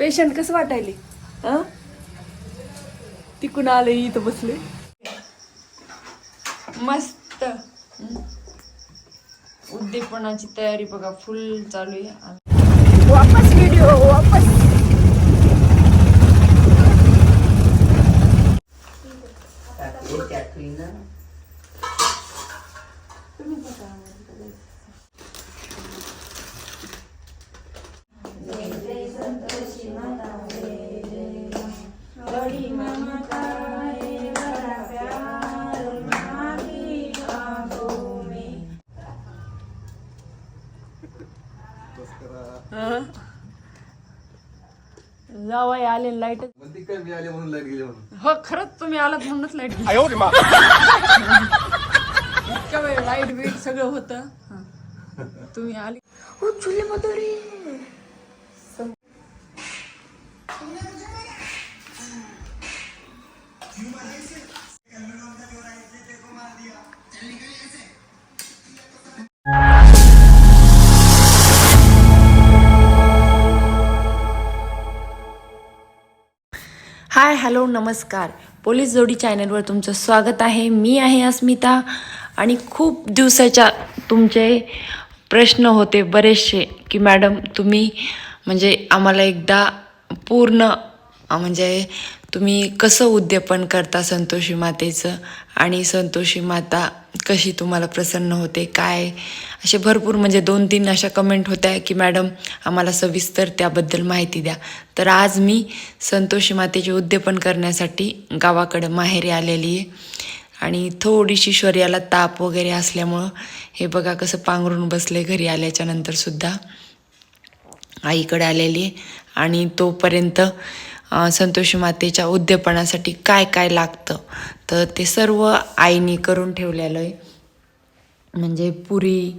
Patient कसं वाटायले? हं? तिकून आले इथं बसले. मस्त. उद्दीपनाची तयारी बघा फुल चालू आहे. वापस व्हिडिओ वापस. जावाय आले लाइट ती म्हणून लाइट गेली म्हणून? हो खरंच तुम्ही आलात म्हणूनच लाइट गेली. इतक्या वेळ लाइट बीट सगळं होतं. हं. तुम्ही आले. हो चुले मधुरी. हाय हॅलो नमस्कार. पोलीस जोडी चॅनलवर तुमचं स्वागत आहे. मी आहे अस्मिता आणि खूप दिवसाच्या तुमचे प्रश्न होते बरेचसे की मॅडम तुम्ही म्हणजे आम्हाला एकदा पूर्ण म्हणजे तुम्ही कसं उद्यापन करता संतोषी मातेचं? आणि संतोषी माता कशी तुम्हाला प्रसन्न होते? काय? असे भरपूर म्हणजे दोन तीन अशा कमेंट होत्या की मॅडम आम्हाला सविस्तर त्याबद्दल माहिती द्या. तर आज मी संतोषी मातेचे उद्यापन करण्यासाठी गावाकडं माहेरी आलेली आहे. आणि थोडीशी शौर्याला ताप वगैरे असल्यामुळं हे बघा कसं पांघरून बसले घरी आल्याच्या सुद्धा. आईकडे आलेली आहे. आणि तोपर्यंत संतोषी मातेच्या उद्यापनासाठी काय काय लागतं तर ते सर्व आईने करून ठेवलेलं आहे. म्हणजे पुरी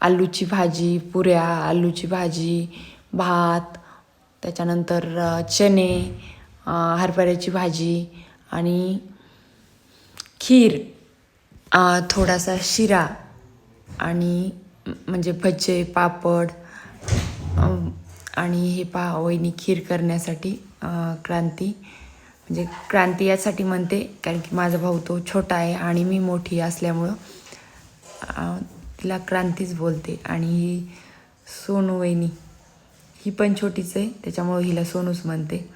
आलूची भाजी पुऱ्या आलूची भाजी भात त्याच्यानंतर चणे हरभऱ्याची भाजी आणि खीर थोडासा शिरा आणि म्हणजे भजे पापड आणि हे पहा वहिनी खीर करण्यासाठी क्रांती. म्हणजे क्रांती यासाठी म्हणते कारण की माझा भाऊ तो छोटा आहे आणि मी मोठी असल्यामुळं तिला क्रांतीच बोलते. आणि ही सोनू वहिनी ही पण छोटीच आहे त्याच्यामुळं हिला सोनूच म्हणते.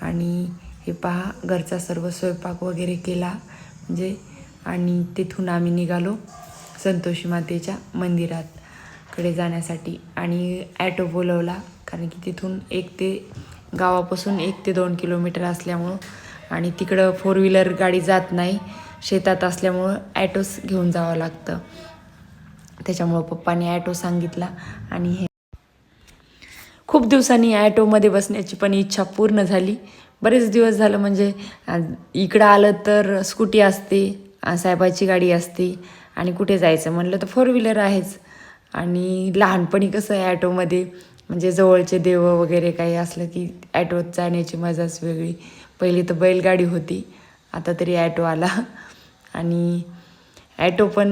आणि हे पहा घरचा सर्व स्वयंपाक वगैरे केला म्हणजे आणि तिथून आम्ही निघालो संतोषी मातेच्या मंदिरात कडे जाण्यासाठी. आणि ॲटो बोलवला कारण की तिथून एक ते गावापासून एक ते दोन किलोमीटर असल्यामुळं आणि तिकडं फोर व्हीलर गाडी जात नाही शेतात असल्यामुळं ॲटोच घेऊन जावं लागतं. त्याच्यामुळं पप्पाने ॲटो सांगितला आणि हे खूप दिवसांनी ॲटोमध्ये बसण्याची पण इच्छा पूर्ण झाली. बरेच दिवस झालं म्हणजे इकडं आलं तर स्कूटी असते साहेबाची गाडी असते आणि कुठे जायचं? म्हणलं तर फोर व्हीलर आहेच. आणि लहानपणी कसं आहे ॲटोमध्ये म्हणजे जवळचे देव वगैरे काही असलं की ॲटोत जाण्याची मजाच वेगळी. पहिली तर बैलगाडी होती. आता तरी ॲटो आला. आणि ॲटो पण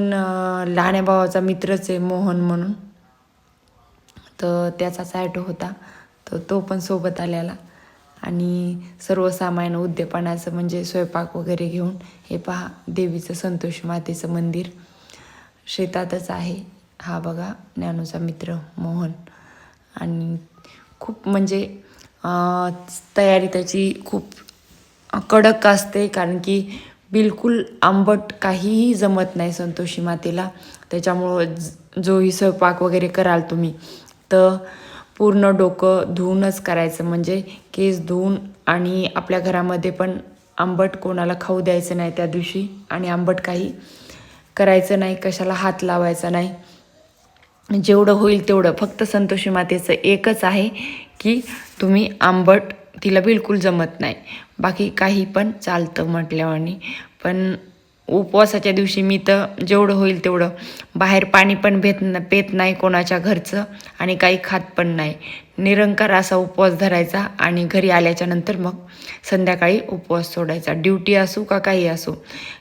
लहान्या भावाचा मित्रच आहे मोहन म्हणून. तर त्याचाच ॲटो होता. तर तो पण सोबत आलेला. आणि सर्व सामान उद्यापनाचं म्हणजे स्वयंपाक वगैरे घेऊन हे पहा देवीचं संतोष मातेचं मंदिर. शेतातच आहे. हा बघा ज्ञानूचा मित्र मोहन. आणि खूप म्हणजे तयारी त्याची खूप कडक असते कारण की बिलकुल आंबट काहीही जमत नाही संतोषी मातेला. त्याच्यामुळं जोही स्वयंपाक वगैरे कराल तुम्ही तर पूर्ण डोकं धुवूनच करायचं. म्हणजे केस धुवून आणि आपल्या घरामध्ये पण आंबट कोणाला खाऊ द्यायचं नाही त्या दिवशी आणि आंबट काही करायचं नाही कशाला हात लावायचा नाही. जेवढं होईल तेवढं. फक्त संतोषी मातेचं एकच आहे की तुम्ही आंबट तिला बिलकुल जमत नाही. बाकी काही पण चालतं म्हटल्यावानी पण उपवासाच्या दिवशी मी तर जेवढं होईल तेवढं. बाहेर पाणी पण भेट न पेत नाही कोणाच्या घरचं आणि काही खात पण नाही. निरंकार असा उपवास धरायचा आणि घरी आल्याच्यानंतर मग संध्याकाळी उपवास सोडायचा. ड्युटी असो का काही असो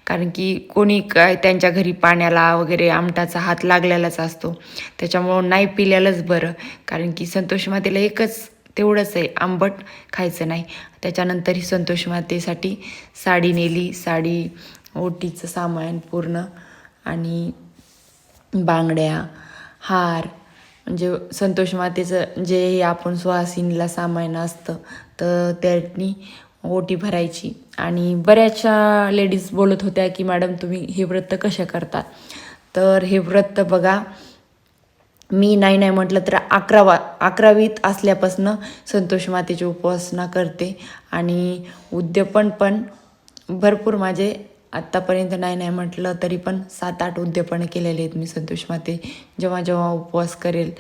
कारण की कोणी काय त्यांच्या घरी पाण्याला वगैरे आमटाचा हात लागलेलाच असतो. त्याच्यामुळं नाही पिल्यालाच बरं कारण की संतोष मातेला एकच तेवढंच आहे आंबट खायचं नाही. त्याच्यानंतर ही संतोष मातेसाठी साडी नेली साडी ओटीचं सामान पूर्ण आणि बांगड्या हार म्हणजे संतोष मातेचं जे आपण सुहासिनीला सामान असतं तर त्यांनी ओटी भरायची. आणि बऱ्याचशा लेडीज बोलत होत्या की मॅडम तुम्ही हे व्रत कशा करता? तर हे व्रत बघा मी नाही नाही म्हटलं तर अकरावा अकरावीत असल्यापासून संतोष मातेची उपासना करते. आणि उद्यापन पण भरपूर माझे आत्तापर्यंत नाही नाही म्हटलं तरी पण सात आठ उद्यापनं केलेले आहेत मी संतोष माते. जेव्हा जेव्हा उपवास करेल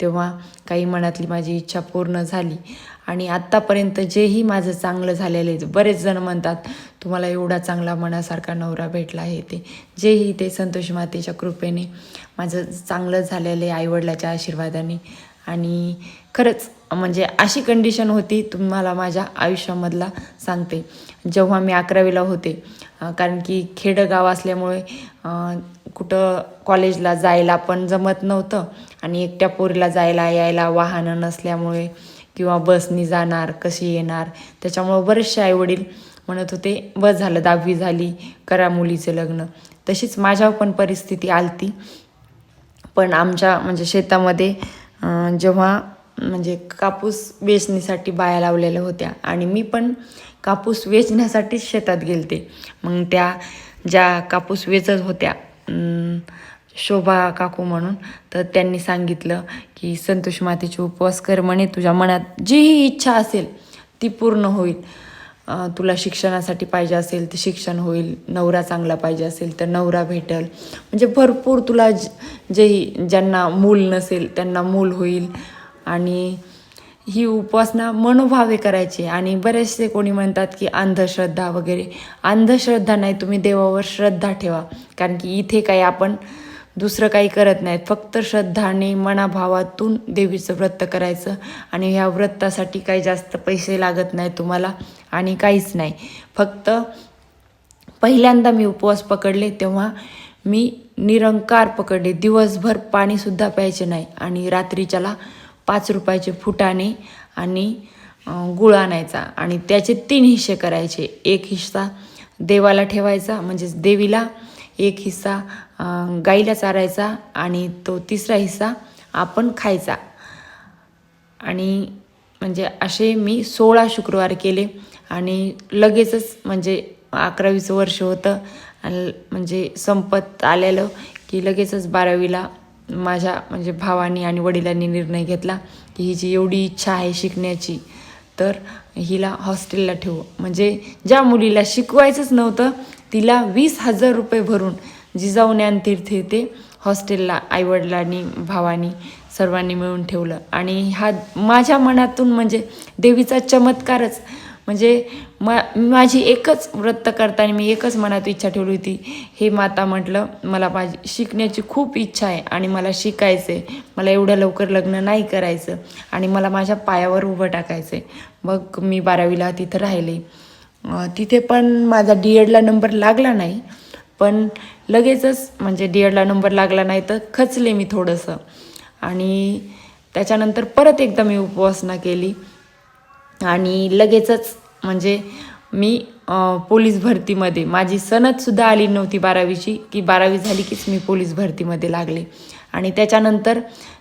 तेव्हा काही मनातली माझी इच्छा पूर्ण झाली. आणि आत्तापर्यंत जेही माझं चांगलं झालेलं आहे बरेच जण म्हणतात तुम्हाला एवढा चांगला मनासारखा नवरा भेटला आहे ते. जेही ते संतोष मातेच्या कृपेने माझं चांगलं झालेलं आहे आईवडिलाच्या आशीर्वादाने. आणि खरंच म्हणजे अशी कंडिशन होती तुम्हाला माझ्या आयुष्यामधला सांगते. जेव्हा मी अकरावीला होते कारण की खेडगाव असल्यामुळे कुठं कॉलेजला जायला पण जमत नव्हतं आणि एकट्या पोरीला जायला यायला वाहनं नसल्यामुळे किंवा बसनी जाणार कशी येणार त्याच्यामुळं बरेचसे आईवडील म्हणत होते बस झालं दहावी झाली करा मुलीचं लग्न. तशीच माझ्यावर पण परिस्थिती आलती. पण आमच्या म्हणजे शेतामध्ये जेव्हा म्हणजे कापूस वेचणीसाठी बाया लावलेल्या होत्या. आणि मी पण कापूस वेचण्यासाठीच शेतात गेलते. मग त्या ज्या कापूस वेचत होत्या शोभा काकू म्हणून तर त्यांनी सांगितलं की संतोष मातेचे उपवास कर म्हणे तुझ्या मनात जीही इच्छा असेल ती पूर्ण होईल. तुला शिक्षणासाठी पाहिजे असेल तर शिक्षण होईल. नवरा चांगला पाहिजे असेल तर नवरा भेटल. म्हणजे भरपूर तुला ज जेही ज्यांना मूल नसेल त्यांना मूल होईल. आणि ही उपासना मनोभावे करायची. आणि बरेचसे कोणी म्हणतात की अंधश्रद्धा वगैरे. अंधश्रद्धा नाही तुम्ही देवावर श्रद्धा ठेवा. कारण की इथे काही आपण दुसरं काही करत नाहीत फक्त श्रद्धाने मनाभावातून देवीचं व्रत करायचं. आणि ह्या व्रतासाठी काही जास्त पैसे लागत नाही तुम्हाला. आणि काहीच नाही. फक्त पहिल्यांदा मी उपवास पकडले तेव्हा मी निरंकार पकडले. दिवसभर पाणीसुद्धा प्यायचे नाही. आणि रात्रीच्याला पाच रुपयाचे फुटाणे आणि गुळ आणायचा. आणि त्याचे तीन हिस्से करायचे. एक हिस्सा देवाला ठेवायचा म्हणजेच देवीला एक हिस्सा गाईला चारायचा आणि तो तिसरा हिस्सा आपण खायचा. आणि म्हणजे असे मी सोळा शुक्रवार केले आणि लगेचच म्हणजे अकरावीचं वर्ष होतं. आणि म्हणजे संपत आलेलं की लगेचच बारावीला माझ्या म्हणजे भावानी आणि वडिलांनी निर्णय घेतला की हिची एवढी इच्छा आहे शिकण्याची तर हिला हॉस्टेलला ठेवू. म्हणजे ज्या मुलीला शिकवायचंच नव्हतं तिला वीस हजार रुपये भरून जिजाऊ तीर्थ येते हॉस्टेलला आईवडिलांनी भावानी सर्वांनी मिळून ठेवलं. आणि हा माझ्या मनातून म्हणजे देवीचा चमत्कारच म्हणजे मा माझी एकच व्रत करताना मी एकच मनात इच्छा ठेवली होती. हे माता म्हटलं मला माझी शिकण्याची खूप इच्छा आहे आणि मला शिकायचं आहे मला एवढ्या लवकर लग्न नाही करायचं आणि मला माझ्या पायावर उभं टाकायचं आहे मग मी बारावीला तिथं राहिले. तिथे पण माझा डी एडला नंबर लागला नाही. पण लगेचच म्हणजे डी एडला नंबर लागला नाही तर खचले मी थोडंसं. आणि त्याच्यानंतर परत एकदा मी उपासना केली. आणि लगेचच म्हणजे मी पोलीस भरतीमध्ये माझी सनदसुद्धा आली नव्हती बारावीची की बारावी झाली कीच मी पोलीस भरतीमध्ये लागले. आणि त्याच्यानंतर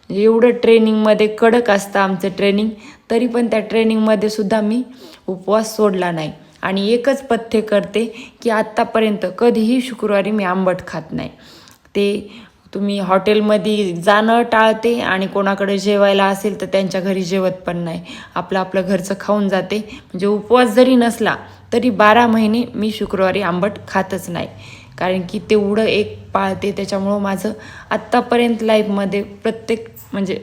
एवढं ट्रेनिंगमध्ये कडक असतं आमचं ट्रेनिंग तरी पण त्या ट्रेनिंगमध्ये सुद्धा मी उपवास सोडला नाही. आणि एकच पथ्य करते की आत्तापर्यंत कधीही शुक्रवारी मी आंबट खात नाही. ते तुम्ही हॉटेलमध्ये जाणं टाळते आणि कोणाकडे जेवायला असेल तर त्यांच्या घरी जेवत पण नाही. आपलं आपलं घरचं खाऊन जाते. म्हणजे उपवास जरी नसला तरी बारा महिने मी शुक्रवारी आंबट खातच नाही. कारण की तेवढं एक पाळते. त्याच्यामुळं माझं आत्तापर्यंत लाईफमध्ये प्रत्येक म्हणजे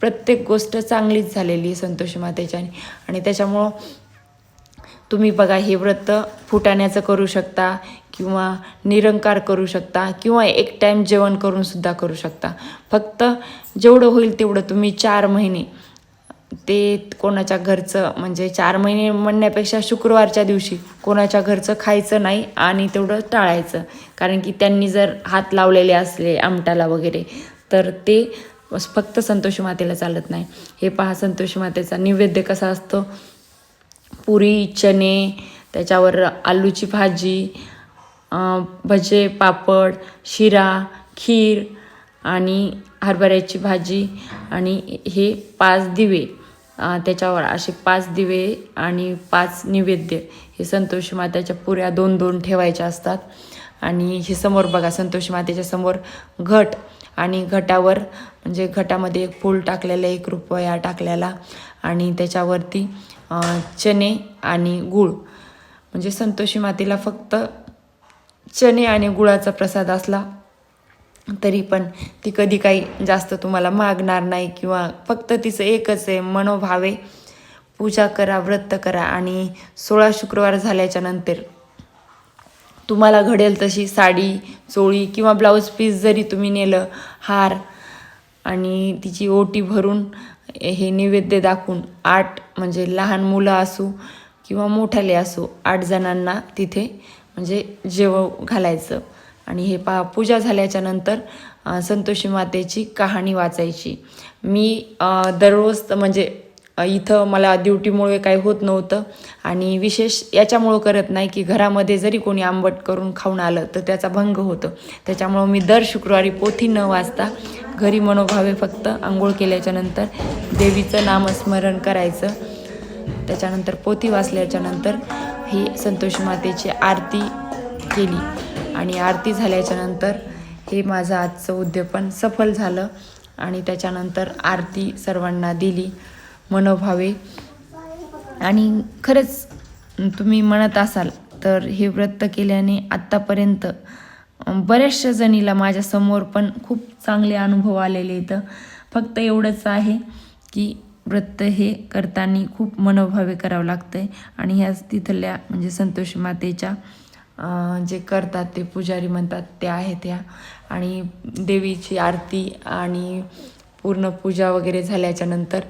प्रत्येक गोष्ट चांगलीच झालेली आहे संतोषी मातेच्याने. आणि त्याच्यामुळं तुम्ही बघा हे व्रत फुटाण्याचं करू शकता. किंवा निरंकार करू शकता किंवा एक टाईम जेवण करूनसुद्धा करू शकता. फक्त जेवढं होईल तेवढं तुम्ही चार महिने ते कोणाच्या घरचं म्हणजे चार महिने म्हणण्यापेक्षा शुक्रवारच्या दिवशी कोणाच्या घरचं खायचं नाही आणि तेवढं टाळायचं. कारण की त्यांनी जर हात लावलेले असले आमटाला वगैरे तर ते फक्त संतोषी मातेला चालत नाही. हे पहा संतोषी मातेचा नैवेद्य कसा असतो? पुरी चणे त्याच्यावर आलूची भाजी भजे पापड शिरा खीर आणि हरभऱ्याची भाजी आणि हे पाच दिवे त्याच्यावर असे पाच दिवे आणि पाच नैवेद्य हे संतोषी मातेच्या पुऱ्या दोन दोन ठेवायच्या असतात. आणि हे समोर बघा संतोषी मातेच्या समोर घट आणि घटावर म्हणजे घटामध्ये एक फूल टाकलेलं एक रुपया टाकलेला आणि त्याच्यावरती चणे आणि गूळ. म्हणजे संतोषी मातेला फक्त चणे आणि गुळाचा प्रसाद असला तरी पण ती कधी काही जास्त तुम्हाला मागणार नाही किंवा फक्त तिचं एकच आहे मनोभावे पूजा करा व्रत करा आणि सोळा शुक्रवार झाल्याच्यानंतर तुम्हाला घडेल तशी साडी चोळी किंवा ब्लाऊज पीस जरी तुम्ही नेलं हार आणि तिची ओटी भरून हे नैवेद्य दाखवून आठ म्हणजे लहान मुलं असू किंवा मोठाले असू आठ जणांना तिथे म्हणजे जेव घालायचं. आणि हे पा पूजा झाल्याच्यानंतर संतोषी मातेची कहाणी वाचायची. मी दररोज म्हणजे इथं मला ड्युटीमुळे काही होत नव्हतं. आणि विशेष याच्यामुळं करत नाही की घरामध्ये जरी कोणी आंबट करून खाऊन आलं तर त्याचा भंग होतो. त्याच्यामुळं मी दर शुक्रवारी पोथी न वाचता घरी मनोभावे फक्त आंघोळ केल्याच्यानंतर देवीचं नामस्मरण करायचं. त्याच्यानंतर पोथी वाचल्याच्यानंतर ही संतोषी मातेची आरती केली. आणि आरती झाल्याच्यानंतर हे माझं आजचं उद्यापन सफल झालं आणि त्याच्यानंतर आरती सर्वांना दिली मनोभावे. आणि खरंच तुम्ही म्हणत असाल तर हे व्रत केल्याने आत्तापर्यंत बऱ्याचशा जणीला माझ्यासमोर पण खूप चांगले अनुभव आलेले इथं फक्त एवढंच आहे की व्रत हे करताना खूप मनोभावे करावं लागतं आहे आणि ह्याच तिथल्या म्हणजे संतोषी मातेच्या जे करतात ते पुजारी म्हणतात ते आहेत त्या आणि देवीची आरती आणि पूर्ण पूजा वगैरे झाल्याच्यानंतर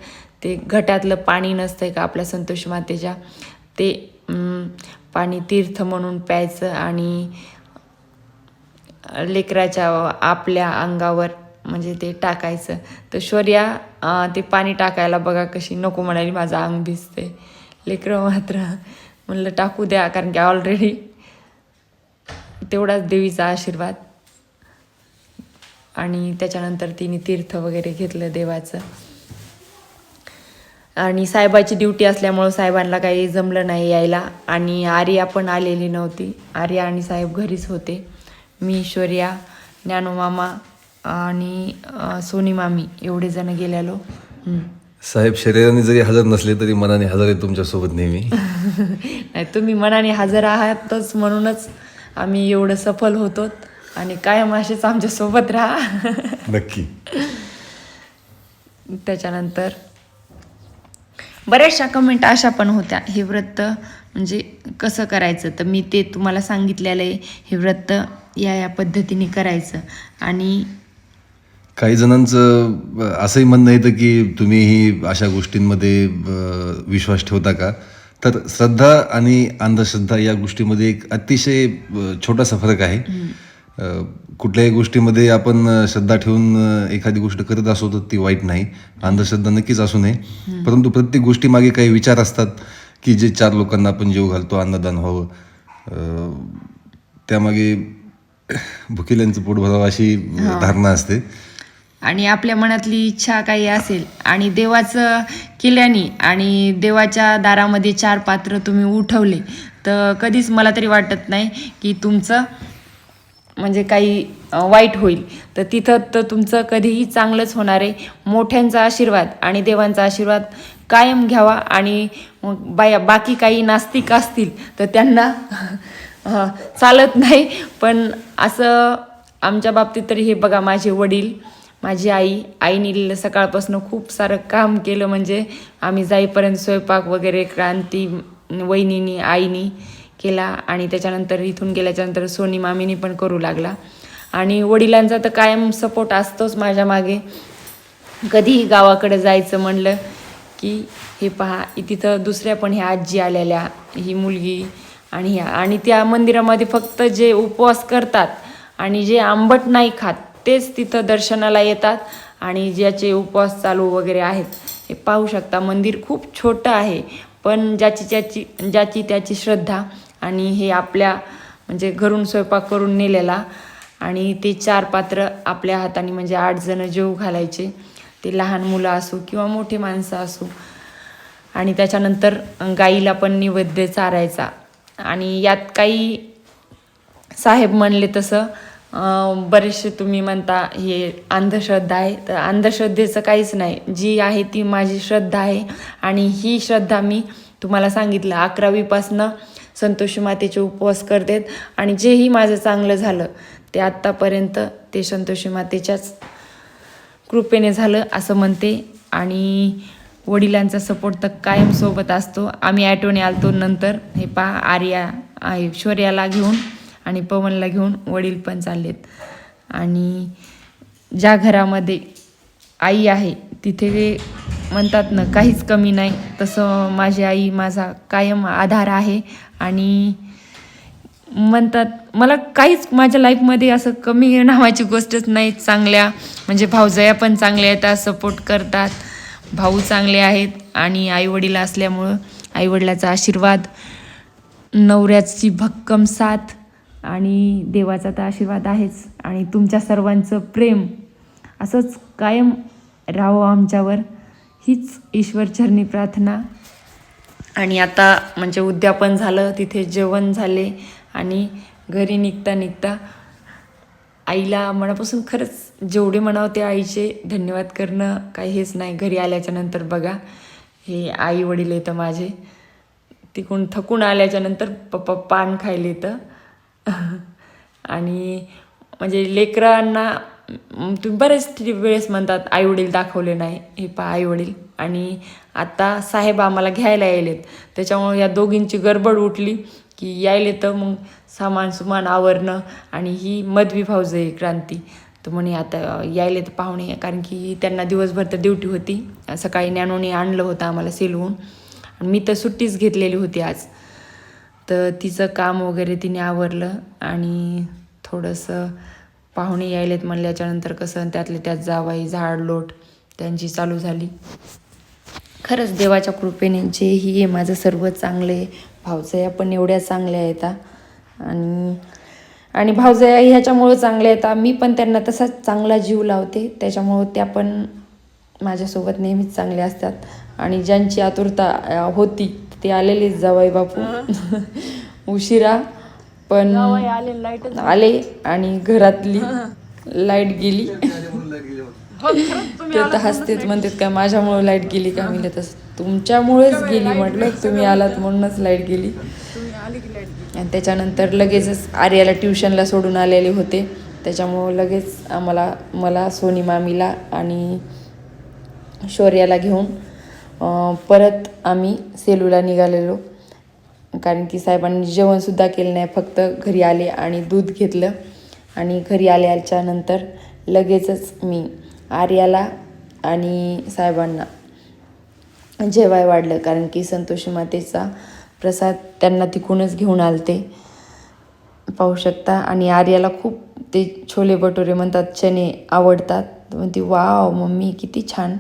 ते घटातलं पाणी नसतं आहे का आपल्या संतोषी मातेच्या? ते पाणी तीर्थ म्हणून प्यायचं आणि लेकराच्या आपल्या अंगावर म्हणजे ते टाकायचं. तर शौर्या ते पाणी टाकायला बघा कशी नको म्हणाली माझं अंग भिजते लेकरं मात्र म्हणलं टाकू द्या कारण की ऑलरेडी तेवढाच देवीचा आशीर्वाद. आणि त्याच्यानंतर तिने तीर्थ वगैरे घेतलं देवाचं. आणि साहेबाची ड्युटी असल्यामुळं साहेबांना काही जमलं नाही यायला. आणि आर्या पण आलेली नव्हती. आर्या आणि साहेब घरीच होते. मी शौर्या ज्ञानोमामा आणि सोनी मामी एवढे जण गेलेलो. साहेब शरीराने जरी हजर नसले तरी मनाने हजर आहे तुमच्यासोबत नेहमी. नाही तुम्ही मनाने हजर आहातच म्हणूनच आम्ही एवढं सफल होतो आणि कायम असेच आमच्यासोबत राहा. नक्की. त्याच्यानंतर बऱ्याचशा कमेंट अशा पण होत्या. हे व्रत म्हणजे कसं करायचं? तर मी ते तुम्हाला सांगितलेलं आहे. हे व्रत या या पद्धतीने करायचं. आणि काही जणांचं असंही म्हणणं येतं की तुम्ही ही अशा गोष्टींमध्ये विश्वास ठेवता का? तर श्रद्धा आणि अंधश्रद्धा या गोष्टीमध्ये एक अतिशय छोटासा फरक आहे. कुठल्याही गोष्टीमध्ये आपण श्रद्धा ठेवून एखादी गोष्ट करत असो तर ती वाईट नाही. अंधश्रद्धा नक्कीच असू नये. परंतु प्रत्येक गोष्टीमागे काही विचार असतात की जे चार लोकांना आपण जीव घालतो अन्नदान व्हावं. त्यामागे भुकेल्यांचं पोट भरावं अशी धारणा असते. आणि आपल्या मनातली इच्छा काही असेल आणि देवाचं केल्याने आणि देवाच्या दारामध्ये चार पात्र तुम्ही उठवले तर कधीच मला तरी वाटत नाही की तुमचं म्हणजे काही वाईट होईल. तर तिथं तर तुमचं कधीही चांगलंच होणार आहे. मोठ्यांचा आशीर्वाद आणि देवांचा आशीर्वाद कायम घ्यावा आणि मग बाया बाकी काही नास्तिक असतील तर त्यांना चालत नाही. पण असं आमच्या बाबतीत तरी हे बघा माझे वडील माझी आई आईने सकाळपासून खूप सारं काम केलं म्हणजे आम्ही जाईपर्यंत स्वयंपाक वगैरे क्रांती वहिनीनी आईनी केला आणि त्याच्यानंतर इथून गेल्याच्यानंतर सोनी मामीनी पण करू लागला. आणि वडिलांचा तर कायम सपोर्ट असतोच माझ्या मागे. कधीही गावाकडे जायचं म्हणलं की हे पहा तिथं दुसऱ्या पण ह्या आजी आलेल्या ही मुलगी आणि ह्या. आणि त्या मंदिरामध्ये फक्त जे उपवास करतात आणि जे आंबट नाही खात तेच तिथं दर्शनाला येतात आणि ज्याचे उपवास चालू वगैरे आहेत हे पाहू शकता. मंदिर खूप छोटं आहे पण ज्याची ज्याची ज्याची त्याची श्रद्धा आणि हे आपल्या म्हणजे घरून स्वयंपाक करून नेलेला आणि ते चार पात्र आपल्या हाताने म्हणजे आठ जण जेव घालायचे. ते लहान मुलं असो किंवा मोठी माणसं असो. आणि त्याच्यानंतर गाईला पण निवेद्य चारायचा. आणि यात काही साहेब म्हणले तसं बरेचसे तुम्ही म्हणता हे अंधश्रद्धा आहे. तर अंधश्रद्धेचं काहीच नाही. जी आहे ती माझी श्रद्धा आहे. आणि ही श्रद्धा मी तुम्हाला सांगितलं अकरावीपासनं संतोषी मातेचे उपवास करतेत. आणि जेही माझं चांगलं झालं ते आत्तापर्यंत ते संतोषी मातेच्याच कृपेने झालं असं म्हणते. आणि वडिलांचा सपोर्ट तर कायम सोबत असतो. आम्ही ॲटोने आलतो नंतर. हे पहा आर्या शौर्याला घेऊन. आणि पवनला घेऊन वडील पण चाललेत. आणि ज्या घरामध्ये आई आहे तिथे म्हणतात ना काहीच कमी नाही. तसं माझी आई माझा कायम आधार आहे. आणि म्हणतात मला काहीच माझ्या लाईफमध्ये असं कमी नावाची गोष्टच नाही चांगल्या. म्हणजे भाऊजया पण चांगल्या आहेत सपोर्ट करतात. भाऊ चांगले आहेत आणि आईवडील असल्यामुळं आईवडिलाचा आशीर्वाद नवऱ्याची भक्कम साथ आणि देवाचा तर आशीर्वाद आहेच. आणि तुमच्या सर्वांचं प्रेम असंच कायम राहावं आमच्यावर हीच ईश्वरचरणी प्रार्थना. आणि आता म्हणजे उद्यापन झालं तिथे जेवण झाले आणि घरी निघता निघता आईला मनापासून खरंच जेवढे म्हणावं ते आईचे धन्यवाद करणं काही हेच नाही. घरी आल्याच्यानंतर बघा हे आई वडील येतं माझे. तिकडून थकून आल्याच्यानंतर पप्पा पान खायला येतं. आणि म्हणजे लेकरांना तुम्ही बरेच वेळेस म्हणतात आईवडील दाखवले नाही. हे पहा आईवडील. आणि आता साहेब आम्हाला घ्यायला यायलेत. त्याच्यामुळे या दोघींची गडबड उठली की यायले तर मग सामान सुमान आवरणं आणि ही मधवी भाऊज आहे क्रांती. तर म्हणे आता यायले तर पाहुणे कारण की त्यांना दिवसभर तर ड्युटी होती. सकाळी नॅनोने आणलं होतं आम्हाला सेलवून. आणि मी तर सुट्टीच घेतलेली होती आज. तर तिचं काम वगैरे तिने आवरलं आणि थोडंसं पाहुणे यायलेत म्हणल्याच्यानंतर कसं त्यातले त्यात जावाई झाडलोट त्यांची चालू झाली. खरंच देवाच्या कृपेने जेही आहे माझं सर्व चांगलं आहे. भावजया पण एवढ्या चांगल्या आहेत आणि आणि भावजया ह्याच्यामुळं चांगल्या आहेत मी पण त्यांना तसाच चांगला जीव लावते. त्याच्यामुळं त्या पण माझ्यासोबत नेहमीच चांगल्या असतात. आणि ज्यांची आतुरता होती ते आलेलेच जावई बापू. उशिरा पण आले आणि घरातली लाइट गेली. ते तर हसतेच म्हणतात का माझ्यामुळे लाइट गेली का? मी तस तुमच्यामुळेच गेली म्हटलं. तुम्ही आलात म्हणूनच लाइट गेली. आणि त्याच्यानंतर लगेचच आर्याला ट्युशनला सोडून आलेले होते. त्याच्यामुळं लगेच आम्हाला मला सोनी मामीला आणि शौर्याला घेऊन परत आम्ही सेलूला निघालेलो. कारण की साहेबांनी जेवणसुद्धा केलं नाही फक्त घरी आले आणि दूध घेतलं. आणि घरी आल्याच्यानंतर लगेचच मी आर्याला आणि साहेबांना जेवाय वाढलं. कारण की संतोषी मातेचा प्रसाद त्यांना तिकूनच घेऊन आलते. पाहू शकता. आणि आर्याला खूप ते छोले भटुरे म्हणतात चणे आवडतात. म्हणते वाव मम्मी किती छान.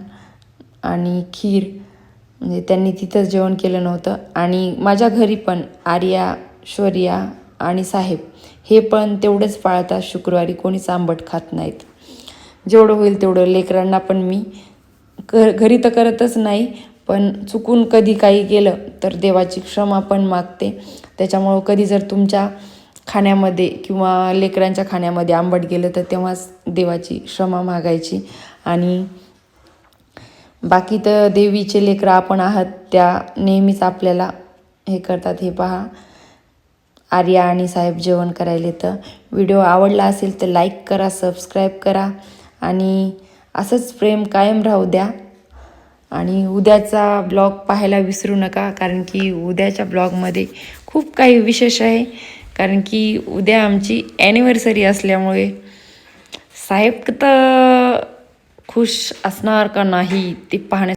आणि खीर म्हणजे त्यांनी तिथंच जेवण केलं नव्हतं. आणि माझ्या घरी पण आर्या शौर्या आणि साहेब हे पण तेवढंच पाळतात शुक्रवारी कोणीच आंबट खात नाहीत. जेवढं होईल तेवढं. लेकरांना पण मी कर घरी तर करतच नाही पण चुकून कधी काही गेलं तर देवाची क्षमा पण मागते. त्याच्यामुळं कधी जर तुमच्या खाण्यामध्ये किंवा लेकरांच्या खाण्यामध्ये आंबट गेलं तर तेव्हाच देवाची क्षमा मागायची. आणि बाकी तर देवीचे लेकरं आपण आहात त्या नेहमीच आपल्याला हे करतात. हे पहा आर्या आणि साहेब जेवण करायला तर व्हिडिओ आवडला असेल तर लाईक करा सबस्क्राईब करा आणि असंच प्रेम कायम राहू द्या. आणि उद्याचा ब्लॉग पाहायला विसरू नका कारण की उद्याच्या ब्लॉगमध्ये खूप काही विशेष आहे. कारण की उद्या आमची ॲनिव्हर्सरी असल्यामुळे साहेब तर खुश असणार का नाही ते पाहण्या